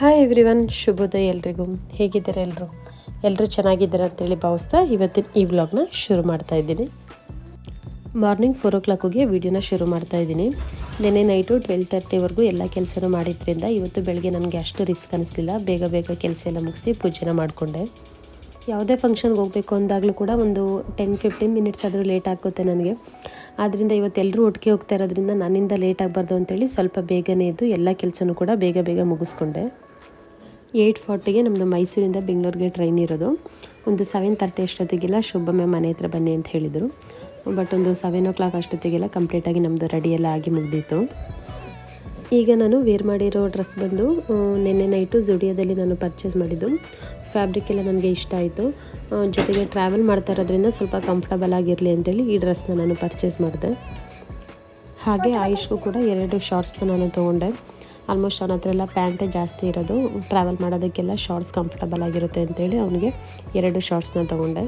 Hi every one ಶುಭೋದಯ ಎಲ್ರಿಗೂ. ಹೇಗಿದ್ದಾರೆ ಎಲ್ಲರೂ ಎಲ್ಲರೂ ಚೆನ್ನಾಗಿದ್ದಾರೆ ಅಂತೇಳಿ ಭಾವಿಸ್ತಾ ಇವತ್ತಿನ ಈ ವ್ಲಾಗ್ನ ಶುರು ಮಾಡ್ತಾ ಇದ್ದೀನಿ. ಮಾರ್ನಿಂಗ್ ಫೋರ್ ಓ ಕ್ಲಾಕಿಗೆ ವೀಡಿಯೋನ ಶುರು ಮಾಡ್ತಾ ಇದ್ದೀನಿ. ನೆನ್ನೆ ನೈಟು ಟ್ವೆಲ್ ತರ್ಟಿವರೆಗೂ ಎಲ್ಲ ಕೆಲಸನೂ ಮಾಡಿದ್ರಿಂದ ಇವತ್ತು ಬೆಳಗ್ಗೆ ನನಗೆ ಅಷ್ಟು ರಿಸ್ಕ್ ಅನಿಸ್ಲಿಲ್ಲ. ಬೇಗ ಬೇಗ ಕೆಲಸ ಎಲ್ಲ ಮುಗಿಸಿ ಪೂಜೆನ ಮಾಡಿಕೊಂಡೆ. ಯಾವುದೇ ಫಂಕ್ಷನ್ಗೆ ಹೋಗಬೇಕು ಅಂದಾಗಲೂ ಕೂಡ ಒಂದು ಟೆನ್ ಫಿಫ್ಟೀನ್ ಮಿನಿಟ್ಸ್ ಆದರೂ ಲೇಟ್ ಆಗುತ್ತೆ ನನಗೆ. ಆದ್ದರಿಂದ ಇವತ್ತೆಲ್ಲರೂ ಒಟ್ಟಿಗೆ ಹೋಗ್ತಾ ಇರೋದ್ರಿಂದ ನನ್ನಿಂದ ಲೇಟ್ ಆಗಬಾರ್ದು ಅಂತೇಳಿ ಸ್ವಲ್ಪ ಬೇಗನೆ ಇದ್ದು ಎಲ್ಲ ಕೆಲಸನೂ ಕೂಡ ಬೇಗ ಬೇಗ ಮುಗಿಸ್ಕೊಂಡೆ. ಏಯ್ಟ್ ಫಾರ್ಟಿಗೆ ನಮ್ಮದು ಮೈಸೂರಿಂದ ಬೆಂಗಳೂರಿಗೆ ಟ್ರೈನ್ ಇರೋದು. ಒಂದು ಸೆವೆನ್ ತರ್ಟಿ ಅಷ್ಟೊತ್ತಿಗೆಲ್ಲ ಶುಭಮೆ ಮನೆ ಹತ್ರ ಬನ್ನಿ ಅಂತ ಹೇಳಿದರು. ಬಟ್ ಒಂದು ಸೆವೆನ್ ಓ ಕ್ಲಾಕ್ ಅಷ್ಟೊತ್ತಿಗೆಲ್ಲ ಕಂಪ್ಲೀಟಾಗಿ ನಮ್ಮದು ರೆಡಿ ಎಲ್ಲ ಆಗಿ ಮುಗ್ದಿತ್ತು. ಈಗ ನಾನು ವೇರ್ ಮಾಡಿರೋ ಡ್ರೆಸ್ ಬಂದು ನಿನ್ನೆ ನೆನ್ನೆ ನೈಟು ಜುಡಿಯೋದಲ್ಲಿ ನಾನು ಪರ್ಚೇಸ್ ಮಾಡಿದ್ದು. ಫ್ಯಾಬ್ರಿಕ್ ಎಲ್ಲ ನನಗೆ ಇಷ್ಟ ಆಯಿತು. ಜೊತೆಗೆ ಟ್ರಾವೆಲ್ ಮಾಡ್ತಾ ಇರೋದ್ರಿಂದ ಸ್ವಲ್ಪ ಕಂಫರ್ಟಬಲ್ ಆಗಿರಲಿ ಅಂತೇಳಿ ಈ ಡ್ರೆಸ್ನ ನಾನು ಪರ್ಚೇಸ್ ಮಾಡಿದೆ. ಹಾಗೆ ಆಯುಷ್ಗೂ ಕೂಡ ಎರಡು ಶಾರ್ಟ್ಸ್ನ ನಾನು ತೊಗೊಂಡೆ. ಆಲ್ಮೋಸ್ಟ್ ಅವನ ಹತ್ರ ಎಲ್ಲ ಪ್ಯಾಂಟೇ ಜಾಸ್ತಿ ಇರೋದು. ಟ್ರಾವೆಲ್ ಮಾಡೋದಕ್ಕೆಲ್ಲ ಶಾರ್ಟ್ಸ್ ಕಂಫರ್ಟಬಲ್ ಆಗಿರುತ್ತೆ ಅಂತೇಳಿ ಅವನಿಗೆ ಎರಡು ಶಾರ್ಟ್ಸ್ನ ತೊಗೊಂಡೆ.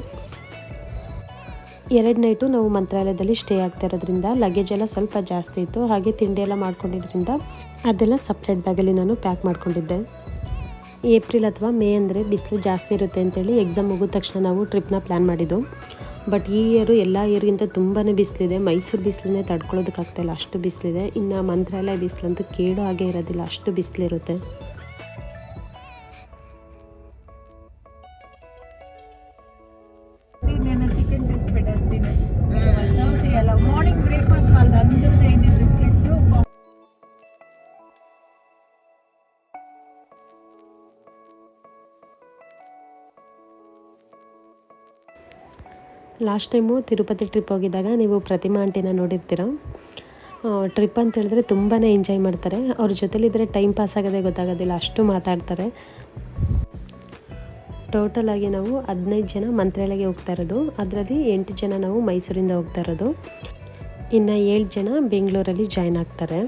ಎರಡು ನೈಟು ನಾವು ಮಂತ್ರಾಲಯದಲ್ಲಿ ಸ್ಟೇ ಆಗ್ತಾ ಇರೋದ್ರಿಂದ ಲಗೇಜ್ ಎಲ್ಲ ಸ್ವಲ್ಪ ಜಾಸ್ತಿ ಇತ್ತು. ಹಾಗೆ ತಿಂಡಿ ಎಲ್ಲ ಮಾಡ್ಕೊಂಡಿದ್ರಿಂದ ಅದೆಲ್ಲ ಸಪ್ರೇಟ್ ಬ್ಯಾಗಲ್ಲಿ ನಾನು ಪ್ಯಾಕ್ ಮಾಡ್ಕೊಂಡಿದ್ದೆ. ಏಪ್ರಿಲ್ ಅಥವಾ ಮೇ ಅಂದರೆ ಬಿಸಿಲು ಜಾಸ್ತಿ ಇರುತ್ತೆ ಅಂತೇಳಿ ಎಕ್ಸಾಮ್ ಮುಗಿದ ತಕ್ಷಣ ನಾವು ಟ್ರಿಪ್ನ ಪ್ಲ್ಯಾನ್ ಮಾಡಿದ್ದು. ಬಟ್ ಈ ಇಯರು ಎಲ್ಲ ಇಯರ್ಗಿಂತ ತುಂಬಾ ಬಿಸಿಲಿದೆ. ಮೈಸೂರು ಬಿಸಿಲನ್ನೇ ತಡ್ಕೊಳ್ಳೋದಕ್ಕಾಗ್ತಾಯಿಲ್ಲ ಅಷ್ಟು ಬಿಸಿಲಿದೆ. ಇನ್ನು ಮಂತ್ರಾಲಯ ಬಿಸಿಲಂತೂ ಕೇಳೋ ಹಾಗೆ ಇರೋದಿಲ್ಲ. ಅಷ್ಟು ಬಿಸಿಲಿರುತ್ತೆ. ಲಾಸ್ಟ್ ಟೈಮು ತಿರುಪತಿ ಟ್ರಿಪ್ ಹೋಗಿದ್ದಾಗ ನೀವು ಪ್ರತಿಮಾ ಆಂಟಿನ ನೋಡಿರ್ತೀರ? ಟ್ರಿಪ್ ಅಂತ ಹೇಳಿದ್ರೆ ತುಂಬಾ ಎಂಜಾಯ್ ಮಾಡ್ತಾರೆ. ಅವ್ರ ಜೊತೆಲಿದ್ದರೆ ಟೈಮ್ ಪಾಸ್ ಆಗೋದೇ ಗೊತ್ತಾಗೋದಿಲ್ಲ, ಅಷ್ಟು ಮಾತಾಡ್ತಾರೆ. ಟೋಟಲಾಗಿ ನಾವು ಹದಿನೈದು ಜನ ಮಂತ್ರಾಲಯಗೆ ಹೋಗ್ತಾ ಇರೋದು. ಅದರಲ್ಲಿ ಎಂಟು ಜನ ನಾವು ಮೈಸೂರಿಂದ ಹೋಗ್ತಾ ಇರೋದು. ಇನ್ನು ಏಳು ಜನ ಬೆಂಗಳೂರಲ್ಲಿ ಜಾಯ್ನ್ ಆಗ್ತಾರೆ.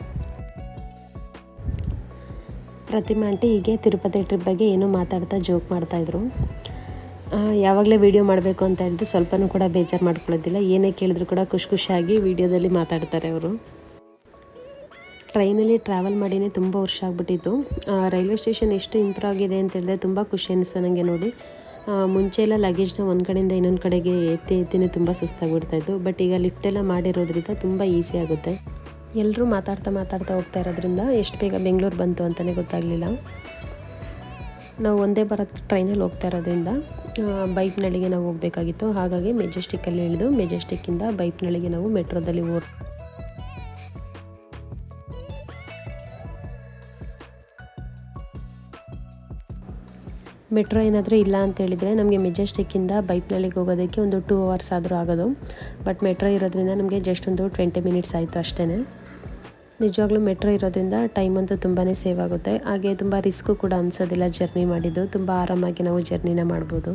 ಪ್ರತಿಮಾ ಆಂಟಿ ಹೀಗೆ ತಿರುಪತಿ ಟ್ರಿಪ್ ಬಗ್ಗೆ ಏನೂ ಮಾತಾಡ್ತಾ ಜೋಕ್ ಮಾಡ್ತಾಯಿದ್ರು ಯಾವಾಗಲೇ ವೀಡಿಯೋ ಮಾಡಬೇಕು ಅಂತ ಹೇಳಿದ್ರು ಸ್ವಲ್ಪನೂ ಕೂಡ ಬೇಜಾರು ಮಾಡ್ಕೊಳ್ಳೋದಿಲ್ಲ. ಏನೇ ಕೇಳಿದ್ರು ಕೂಡ ಖುಷಿ ಖುಷಿಯಾಗಿ ವೀಡಿಯೋದಲ್ಲಿ ಮಾತಾಡ್ತಾರೆ ಅವರು. ಟ್ರೈನಲ್ಲಿ ಟ್ರಾವೆಲ್ ಮಾಡಿನೇ ತುಂಬ ವರ್ಷ ಆಗಿಬಿಟ್ಟಿತ್ತು. ರೈಲ್ವೆ ಸ್ಟೇಷನ್ ಎಷ್ಟು ಇಂಪ್ರೂವ್ ಆಗಿದೆ ಅಂತ ಹೇಳಿದ್ರೆ ತುಂಬ ಖುಷಿ ಅನಿಸ್ತು ನನಗೆ ನೋಡಿ. ಮುಂಚೆ ಎಲ್ಲ ಲಗೇಜ್ನ ಒಂದು ಕಡೆಯಿಂದ ಇನ್ನೊಂದು ಕಡೆಗೆ ಎತ್ತಿ ಎತ್ತಿನೇ ತುಂಬ ಸುಸ್ತಾಗ್ಬಿಡ್ತಾಯಿತ್ತು ಬಟ್ ಈಗ ಲಿಫ್ಟ್ ಎಲ್ಲ ಮಾಡಿರೋದ್ರಿಂದ ತುಂಬ ಈಸಿ ಆಗುತ್ತೆ. ಎಲ್ಲರೂ ಮಾತಾಡ್ತಾ ಮಾತಾಡ್ತಾ ಹೋಗ್ತಾ ಇರೋದ್ರಿಂದ ಎಷ್ಟು ಬೇಗ ಬೆಂಗಳೂರು ಬಂತು ಅಂತಲೇ ಗೊತ್ತಾಗಲಿಲ್ಲ. ನಾವು ಒಂದೇ ಬರೋ ಟ್ರೈನಲ್ಲಿ ಹೋಗ್ತಾ ಇರೋದ್ರಿಂದ ಬೈಪ್ನಳ್ಳಿಗೆ ನಾವು ಹೋಗಬೇಕಾಗಿತ್ತು. ಹಾಗಾಗಿ ಮೆಜೆಸ್ಟಿಕ್ಕಲ್ಲಿ ಇಳಿದು ಮೆಜೆಸ್ಟಿಕ್ಕಿಂದ ಬೈಪ್ನಳ್ಳಿಗೆ ನಾವು ಮೆಟ್ರೋದಲ್ಲಿ ಓಡ್, ಮೆಟ್ರೋ ಏನಾದರೂ ಇಲ್ಲ ಅಂತ ಹೇಳಿದರೆ ನಮಗೆ ಮೆಜೆಸ್ಟಿಕ್ಕಿಂದ ಬೈಪ್ನಳ್ಳಿಗೆ ಹೋಗೋದಕ್ಕೆ ಒಂದು ಟೂ ಅವರ್ಸ್ ಆದರೂ ಆಗೋದು. ಬಟ್ ಮೆಟ್ರೋ ಇರೋದ್ರಿಂದ ನಮಗೆ ಜಸ್ಟ್ ಒಂದು ಟ್ವೆಂಟಿ ಮಿನಿಟ್ಸ್ ಆಯಿತು ಅಷ್ಟೇ ನಿಜವಾಗ್ಲೂ ಮೆಟ್ರೋ ಇರೋದ್ರಿಂದ ಟೈಮ್ ಅಂತೂ ತುಂಬಾ ಸೇವ್ ಆಗುತ್ತೆ. ಹಾಗೆ ತುಂಬ ರಿಸ್ಕು ಕೂಡ ಅನಿಸೋದಿಲ್ಲ ಜರ್ನಿ ಮಾಡಿದ್ದು. ತುಂಬ ಆರಾಮಾಗಿ ನಾವು ಜರ್ನಿನ ಮಾಡ್ಬೋದು.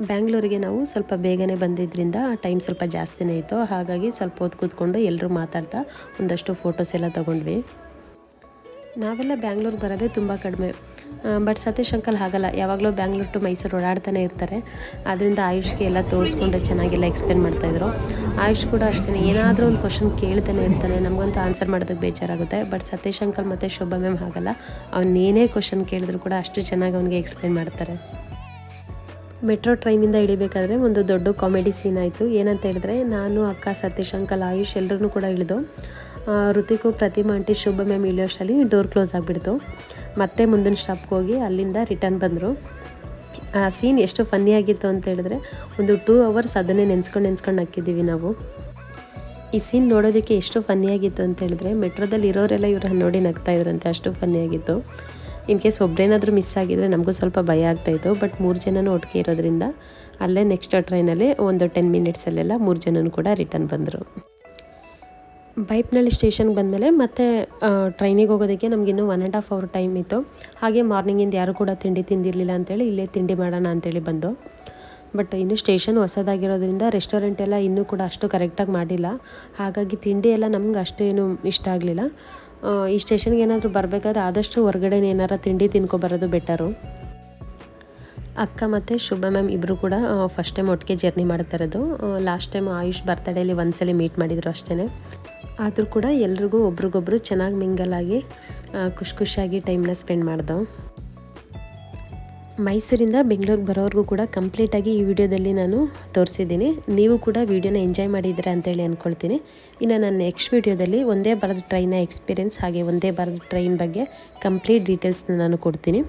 ಬ್ಯಾಂಗ್ಳೂರಿಗೆ ನಾವು ಸ್ವಲ್ಪ ಬೇಗನೆ ಬಂದಿದ್ದರಿಂದ ಟೈಮ್ ಸ್ವಲ್ಪ ಜಾಸ್ತಿನೇ ಇತ್ತು. ಹಾಗಾಗಿ ಸ್ವಲ್ಪ ಹೊತ್ತು ಕೂತ್ಕೊಂಡು ಎಲ್ಲರೂ ಮಾತಾಡ್ತಾ ಒಂದಷ್ಟು ಫೋಟೋಸ್ ಎಲ್ಲ ತೊಗೊಂಡ್ವಿ. ನಾವೆಲ್ಲ ಬ್ಯಾಂಗ್ಳೂರಿಗೆ ಬರೋದೇ ತುಂಬ ಕಡಿಮೆ. ಬಟ್ ಸತೀಶ್ ಅಂಕಲ್ ಹಾಗಲ್ಲ. ಯಾವಾಗಲೂ ಬ್ಯಾಂಗ್ಳೂರ್ ಟು ಮೈಸೂರು ಓಡಾಡ್ತಾನೆ ಇರ್ತಾರೆ. ಅದರಿಂದ ಆಯುಷ್ಗೆ ಎಲ್ಲ ತೋರಿಸ್ಕೊಂಡು ಚೆನ್ನಾಗೆಲ್ಲ ಎಕ್ಸ್ಪ್ಲೇನ್ ಮಾಡ್ತಾಯಿದ್ರು ಆಯುಷ್ ಕೂಡ ಅಷ್ಟೇ ಏನಾದರೂ ಒಂದು ಕ್ವಶನ್ ಕೇಳ್ತಾನೆ ಇರ್ತಾನೆ. ನಮಗಂತೂ ಆನ್ಸರ್ ಮಾಡೋದಕ್ಕೆ ಬೇಜಾರಾಗುತ್ತೆ. ಬಟ್ ಸತೀಶ್ ಅಂಕಲ್ ಮತ್ತು ಶೋಭಾ ಮ್ಯಾಮ್ ಹಾಗಲ್ಲ. ಅವ್ನು ಏನೇ ಕ್ವಶನ್ ಕೇಳಿದ್ರು ಕೂಡ ಅಷ್ಟು ಚೆನ್ನಾಗಿ ಅವನಿಗೆ ಎಕ್ಸ್ಪ್ಲೇನ್ ಮಾಡ್ತಾರೆ. ಮೆಟ್ರೋ ಟ್ರೈನಿಂದ ಇಳಿಬೇಕಾದ್ರೆ ಒಂದು ದೊಡ್ಡ ಕಾಮಿಡಿ ಸೀನ್ ಆಯಿತು. ಏನಂತ ಹೇಳಿದ್ರೆ, ನಾನು, ಅಕ್ಕ, ಸತೀಶ್, ಅಂಕಲ್, ಆಯುಷ್ ಎಲ್ಲರೂ ಕೂಡ ಇಳಿದು ಋತಿಕು, ಪ್ರತಿಮಾ, ಆಂಟಿ, ಶುಭ ಮ್ಯಾಮ್ ಇಳಿಯೋಷ್ಟರಲ್ಲಿ ಡೋರ್ ಕ್ಲೋಸ್ ಆಗಿಬಿಡ್ತು. ಮತ್ತೆ ಮುಂದಿನ ಸ್ಟಾಪ್ಗೆ ಹೋಗಿ ಅಲ್ಲಿಂದ ರಿಟರ್ನ್ ಬಂದರು. ಆ ಸೀನ್ ಎಷ್ಟು ಫನ್ನಿ ಆಗಿತ್ತು ಅಂತ ಹೇಳಿದ್ರೆ, ಒಂದು ಟೂ ಅವರ್ಸ್ ಅದನ್ನೇ ನೆನ್ಸ್ಕೊಂಡು ನೆನ್ಸ್ಕೊಂಡು ಹಾಕಿದ್ದೀವಿ ನಾವು. ಈ ಸೀನ್ ನೋಡೋದಕ್ಕೆ ಎಷ್ಟು ಫನ್ನಿಯಾಗಿತ್ತು ಅಂತ ಹೇಳಿದ್ರೆ ಮೆಟ್ರೋದಲ್ಲಿ ಇರೋರೆಲ್ಲ ಇವ್ರನ್ನ ನೋಡಿ ನಗ್ತಾ ಇದ್ರಂತೆ, ಅಷ್ಟು ಫನ್ನಿಯಾಗಿತ್ತು ಇನ್ ಕೇಸ್ ಒಬ್ಬರೇನಾದರೂ ಮಿಸ್ ಆಗಿದ್ರೆ ನಮಗೂ ಸ್ವಲ್ಪ ಭಯ ಆಗ್ತಾಯಿತ್ತು ಬಟ್ ಮೂರು ಜನನೂ ಒಟ್ಟಿಗೆ ಇರೋದ್ರಿಂದ ಅಲ್ಲೇ ನೆಕ್ಸ್ಟ್ ಟ್ರೈನಲ್ಲಿ ಒಂದು ಟೆನ್ ಮಿನಿಟ್ಸಲ್ಲೆಲ್ಲ ಮೂರು ಜನನೂ ಕೂಡ ರಿಟರ್ನ್ ಬಂದರು. ಬೈಪ್ನಳ್ಳಿ ಸ್ಟೇಷನ್ಗೆ ಬಂದಮೇಲೆ ಮತ್ತೆ ಟ್ರೈನಿಗೆ ಹೋಗೋದಕ್ಕೆ ನಮಗಿನ್ನೂ one and half hour time ಇತ್ತು. ಹಾಗೆ ಮಾರ್ನಿಂಗಿಂದ ಯಾರೂ ಕೂಡ ತಿಂಡಿ ತಿಂದಿರಲಿಲ್ಲ ಅಂತೇಳಿ ಇಲ್ಲೇ ತಿಂಡಿ ಮಾಡೋಣ ಅಂತೇಳಿ ಬಂದು. ಬಟ್ ಇನ್ನು ಸ್ಟೇಷನ್ ಹೊಸದಾಗಿರೋದ್ರಿಂದ ರೆಸ್ಟೋರೆಂಟ್ ಎಲ್ಲ ಇನ್ನೂ ಕೂಡ ಅಷ್ಟು ಕರೆಕ್ಟಾಗಿ ಮಾಡಿಲ್ಲ. ಹಾಗಾಗಿ ತಿಂಡಿ ಎಲ್ಲ ನಮ್ಗೆ ಅಷ್ಟೇನು ಇಷ್ಟ ಆಗಲಿಲ್ಲ. ಈ ಸ್ಟೇಷನ್ಗೆ ಏನಾದರೂ ಬರಬೇಕಾದ್ರೆ ಆದಷ್ಟು ಹೊರಗಡೆ ಏನಾರ ತಿಂಡಿ ತಿನ್ಕೊಬರೋದು ಬೆಟರು ಅಕ್ಕ ಮತ್ತು ಶುಭ ಮ್ಯಾಮ್ ಇಬ್ಬರು ಕೂಡ ಫಸ್ಟ್ ಟೈಮ್ ಒಟ್ಟಿಗೆ ಜರ್ನಿ ಮಾಡ್ತಾ ಇರೋದು. ಲಾಸ್ಟ್ ಟೈಮ್ ಆಯುಷ್ ಬರ್ತಡೇಲಿ ಒಂದ್ಸಲಿ ಮೀಟ್ ಮಾಡಿದರು ಅಷ್ಟೇ ಆದರೂ ಕೂಡ ಎಲ್ರಿಗೂ ಒಬ್ರಿಗೊಬ್ರು ಚೆನ್ನಾಗಿ ಮಿಂಗಲಾಗಿ ಆಗಿ ಖುಷಿ ಖುಷಿಯಾಗಿ ಟೈಮ್ನ ಸ್ಪೆಂಡ್ ಮಾಡ್ದೋ. ಮೈಸೂರಿಂದ ಬೆಂಗಳೂರಿಗೆ ಬರೋವರೆಗೂ ಕೂಡ ಕಂಪ್ಲೀಟಾಗಿ ಈ ವಿಡಿಯೋದಲ್ಲಿ ನಾನು ತೋರಿಸಿದ್ದೀನಿ. ನೀವು ಕೂಡ ವಿಡಿಯೋನ ಎಂಜಾಯ್ ಮಾಡಿದ್ದೀರಾ ಅಂತೇಳಿ ಅಂದ್ಕೊಳ್ತೀನಿ ಇನ್ನು ನಾನು ನೆಕ್ಸ್ಟ್ ವಿಡಿಯೋದಲ್ಲಿ ಒಂದೇ ಬಾರದ ಟ್ರೈನ ಎಕ್ಸ್ಪೀರಿಯೆನ್ಸ್ ಹಾಗೆ ಒಂದೇ ಬಾರದ ಟ್ರೈನ್ ಬಗ್ಗೆ ಕಂಪ್ಲೀಟ್ ಡೀಟೇಲ್ಸ್ನ ನಾನು ಕೊಡ್ತೀನಿ.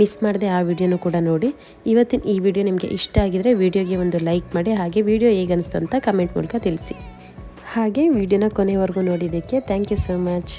ಮಿಸ್ ಮಾಡದೆ ಆ ವಿಡಿಯೋನೂ ಕೂಡ ನೋಡಿ. ಇವತ್ತಿನ ಈ ವಿಡಿಯೋ ನಿಮಗೆ ಇಷ್ಟ ಆಗಿದರೆ ವಿಡಿಯೋಗೆ ಒಂದು ಲೈಕ್ ಮಾಡಿ, ಹಾಗೆ ವಿಡಿಯೋ ಹೇಗೆ ಅನಿಸ್ತು ಅಂತ ಕಮೆಂಟ್ ಮೂಲಕ ತಿಳಿಸಿ. ಹಾಗೆ ವಿಡಿಯೋನ ಕೊನೆವರೆಗೂ ನೋಡಿದ್ದಕ್ಕೆ ಥ್ಯಾಂಕ್ ಯು ಸೊ ಮಚ್